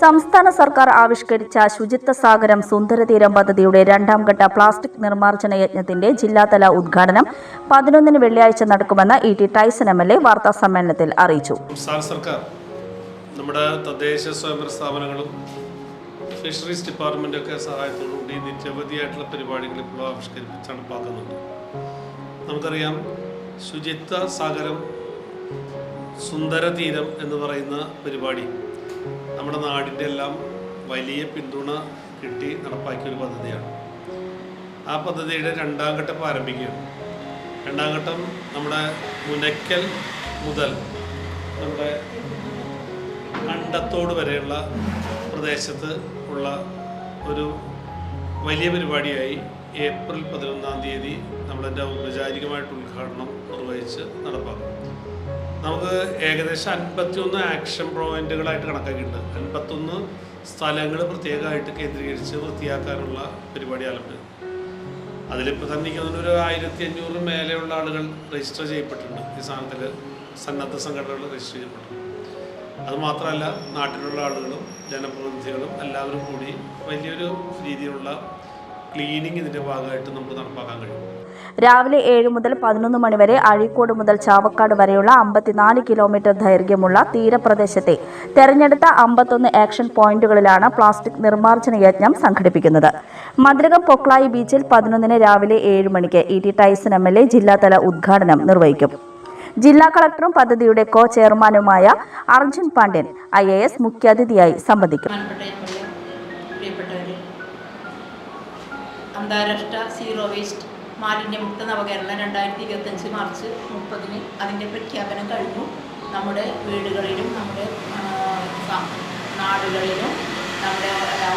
സംസ്ഥാന സർക്കാർ ആവിഷ്കരിച്ച ശുചിത്വ സാഗരം സുന്ദരതീരം പദ്ധതിയുടെ രണ്ടാം ഘട്ട പ്ലാസ്റ്റിക് നിർമ്മാർജന യജ്ഞത്തിന്റെ ജില്ലാതല ഉദ്ഘാടനം. പതിനൊന്നിന് വെള്ളിയാഴ്ച നടക്കുമെന്ന് E T Taison M L A വാർത്താ സമ്മേളനത്തിൽ അറിയിച്ചു. സംസ്ഥാന സർക്കാർ നമ്മുടെ തദ്ദേശ സ്വയംഭരണ സ്ഥാപനങ്ങളും ഫിഷറീസ് ഡിപ്പാർട്ട്മെന്റൊക്കെ സഹായത്തോടുകൂടി നിരവധിയായിട്ടുള്ള പരിപാടികൾ ഇപ്പോൾ ആവിഷ്കരിച്ച് നടപ്പാക്കുന്നുണ്ട് നമുക്കറിയാം ശുചിത്വ സാഗരം സുന്ദരതീരം എന്ന് പറയുന്ന പരിപാടി നമ്മുടെ നാടിന്റെ എല്ലാം വലിയ പിന്തുണ കിട്ടി നടപ്പാക്കിയ ഒരു പദ്ധതിയാണ്. ആ പദ്ധതിയുടെ രണ്ടാം ഘട്ടം ആരംഭിക്കുകയാണ്. രണ്ടാം ഘട്ടം നമ്മുടെ മുനയ്ക്കൽ മുതൽ നമ്മുടെ കണ്ടത്തോട് വരെയുള്ള പ്രദേശത്ത് ഉള്ള ഒരു വലിയ പരിപാടിയായി ഏപ്രിൽ പതിനൊന്നാം തീയതി നമ്മളതിന്റെ ഔപചാരികമായിട്ട് ഉദ്ഘാടനം നിർവഹിച്ച് നടപ്പാക്കും. നമുക്ക് ഏകദേശം അൻപത്തിയൊന്ന് ആക്ഷൻ പോയിന്റുകളായിട്ട് കണക്കാക്കിയിട്ടുണ്ട്. അൻപത്തൊന്ന് സ്ഥലങ്ങൾ പ്രത്യേകമായിട്ട് കേന്ദ്രീകരിച്ച് വൃത്തിയാക്കാനുള്ള പരിപാടി ആരംഭിക്കും അതിലിപ്പോൾ തന്നെ ഒരു ആയിരത്തി അഞ്ഞൂറ് മേലെയുള്ള ആളുകൾ രജിസ്റ്റർ ചെയ്യപ്പെട്ടിട്ടുണ്ട്. ഈ സാധനത്തിൽ സന്നദ്ധ സംഘടനകൾ രജിസ്റ്റർ ചെയ്യപ്പെട്ടിട്ടുണ്ട്. അതുമാത്രമല്ല നാട്ടിലുള്ള ആളുകളും ജനപ്രതിനിധികളും എല്ലാവരും കൂടി വലിയൊരു രീതിയിലുള്ള ക്ലീനിങ് ഇതിന്റെ ഭാഗമായിട്ട് നമുക്ക് നടപ്പാക്കാൻ കഴിയും. രാവിലെ ഏഴ് മുതൽ പതിനൊന്ന് മണിവരെ അഴീക്കോട് മുതൽ ചാവക്കാട് വരെയുള്ള അമ്പത്തിനാല് കിലോമീറ്റർ ദൈർഘ്യമുള്ള തീരപ്രദേശത്തെ തെരഞ്ഞെടുത്ത അമ്പത്തൊന്ന് ആക്ഷൻ പോയിന്റുകളിലാണ് പ്ലാസ്റ്റിക് നിർമ്മാർജന യജ്ഞം സംഘടിപ്പിക്കുന്നത്. മന്ത്രികം പൊക്ലായി ബീച്ചിൽ പതിനൊന്നിന് രാവിലെ ഏഴ് മണിക്ക് E T Taison M L A ജില്ലാതല ഉദ്ഘാടനം നിർവഹിക്കും. ജില്ലാ കളക്ടറും പദ്ധതിയുടെ കോ ചെയർമാനുമായ Arjun Pandian I A S മുഖ്യാതിഥിയായി സംബന്ധിക്കും. അന്താരാഷ്ട്ര സീറോ വേസ്റ്റ് മാലിന്യമുക്ത നവകേരളം രണ്ടായിരത്തി ഇരുപത്തഞ്ച് മാർച്ച് മുപ്പതിന് അതിന്റെ പ്രഖ്യാപനം കഴിഞ്ഞു. നമ്മുടെ വീടുകളിലും നമ്മുടെ നാടുകളിലും നമ്മുടെ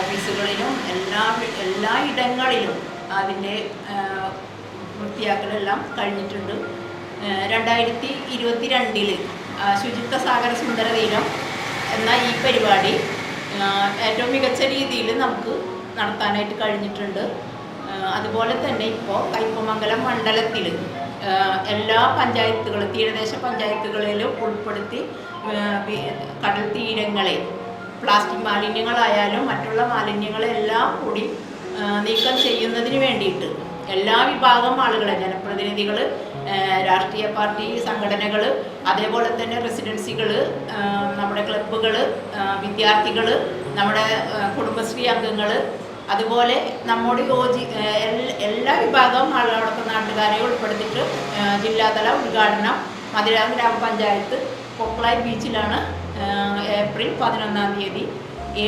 ഓഫീസുകളിലും എല്ലാ എല്ലാ ഇടങ്ങളിലും അതിന്റെ വൃത്തിയാക്കലെല്ലാം കഴിഞ്ഞിട്ടുണ്ട്. രണ്ടായിരത്തി ഇരുപത്തി രണ്ടിൽ ശുചിത്വ സാഗര സുന്ദര ദിനം എന്ന ഈ പരിപാടി ഏറ്റവും മികച്ച രീതിയിൽ നമുക്ക് നടത്താനായിട്ട് കഴിഞ്ഞിട്ടുണ്ട്. അതുപോലെ തന്നെ ഇപ്പോൾ കൈപ്പമംഗലം മണ്ഡലത്തിൽ എല്ലാ പഞ്ചായത്തുകളും തീരദേശ പഞ്ചായത്തുകളിലും ഉൾപ്പെടുത്തി കടൽ തീരങ്ങളെ പ്ലാസ്റ്റിക് മാലിന്യങ്ങളായാലും മറ്റുള്ള മാലിന്യങ്ങളെല്ലാം കൂടി നീക്കം ചെയ്യുന്നതിന് വേണ്ടിയിട്ട് എല്ലാ വിഭാഗം ആളുകളെ ജനപ്രതിനിധികൾ രാഷ്ട്രീയ പാർട്ടി സംഘടനകൾ അതേപോലെ തന്നെ റെസിഡൻസികൾ നമ്മുടെ ക്ലബ്ബുകൾ വിദ്യാർത്ഥികൾ നമ്മുടെ കുടുംബശ്രീ അംഗങ്ങൾ അതുപോലെ നമ്മോട് യോജി എല്ലാ വിഭാഗവും ആളുകളോടൊപ്പം നാട്ടുകാരെ ഉൾപ്പെടുത്തിയിട്ട് ജില്ലാതല ഉദ്ഘാടനം മധുര ഗ്രാമപഞ്ചായത്ത് കൊക്ലായ് ബീച്ചിലാണ് ഏപ്രിൽ പതിനൊന്നാം തീയതി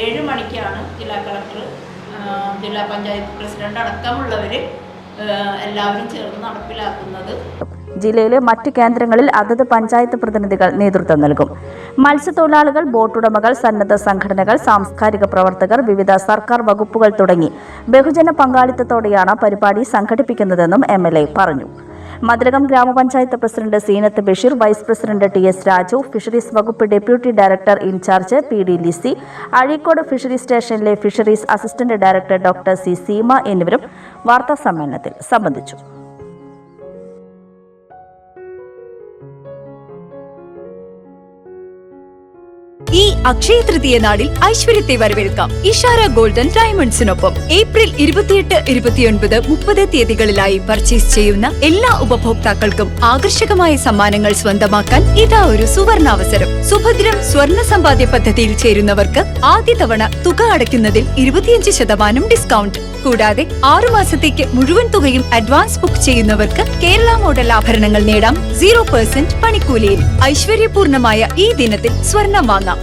ഏഴ് മണിക്കാണ് ജില്ലാ കളക്ടർ ജില്ലാ പഞ്ചായത്ത് പ്രസിഡന്റ് അടക്കമുള്ളവർ എല്ലാവരും ചേർന്ന് നടപ്പിലാക്കുന്നത്. ജില്ലയിലെ മറ്റ് കേന്ദ്രങ്ങളിൽ അതത് പഞ്ചായത്ത് പ്രതിനിധികൾ നേതൃത്വം നൽകും. മത്സ്യത്തൊഴിലാളികൾ ബോട്ടുടമകൾ സന്നദ്ധ സംഘടനകൾ സാംസ്കാരിക പ്രവർത്തകർ വിവിധ സർക്കാർ വകുപ്പുകൾ തുടങ്ങി ബഹുജന പങ്കാളിത്തത്തോടെയാണ് പരിപാടി സംഘടിപ്പിക്കുന്നതെന്നും എം പറഞ്ഞു. Mathilakam grama panchayat president Seenath Basheer vice president T S Raju fisheries വകുപ്പ് deputy director in charge P D Lissy Azhikode fisheries സ്റ്റേഷനിലെ fisheries assistant director doctor C Seema എന്നിവരും വാർത്താ സമ്മേളനത്തിൽ സംബന്ധിച്ചു. ഈ അക്ഷയ തൃതീയ നാളിൽ ഐശ്വര്യത്തെ വരവേൽക്കാം. ഇഷാര ഗോൾഡൻ ഡയമണ്ട്സിനൊപ്പം ഏപ്രിൽ ഇരുപത്തിയെട്ട് ഇരുപത്തിയൊൻപത് മുപ്പത് തീയതികളിലായി പർച്ചേസ് ചെയ്യുന്ന എല്ലാ ഉപഭോക്താക്കൾക്കും ആകർഷകമായ സമ്മാനങ്ങൾ സ്വന്തമാക്കാൻ ഇതാ ഒരു സുവർണാവസരം. സുഭദ്രം സ്വർണ സമ്പാദ്യ പദ്ധതിയിൽ ചേരുന്നവർക്ക് ആദ്യ തവണ തുക അടയ്ക്കുന്നതിൽ ഇരുപത്തിയഞ്ച് ശതമാനം ഡിസ്കൗണ്ട് കൂടാതെ ആറു മാസത്തേക്ക് മുഴുവൻ തുകയും അഡ്വാൻസ് ബുക്ക് ചെയ്യുന്നവർക്ക് കേരള മോഡൽ ആഭരണങ്ങൾ നേടാം. സീറോ പെർസെന്റ് പണിക്കൂലിയിൽ ഐശ്വര്യപൂർണമായ ഈ ദിനത്തിൽ സ്വർണം വാങ്ങാം.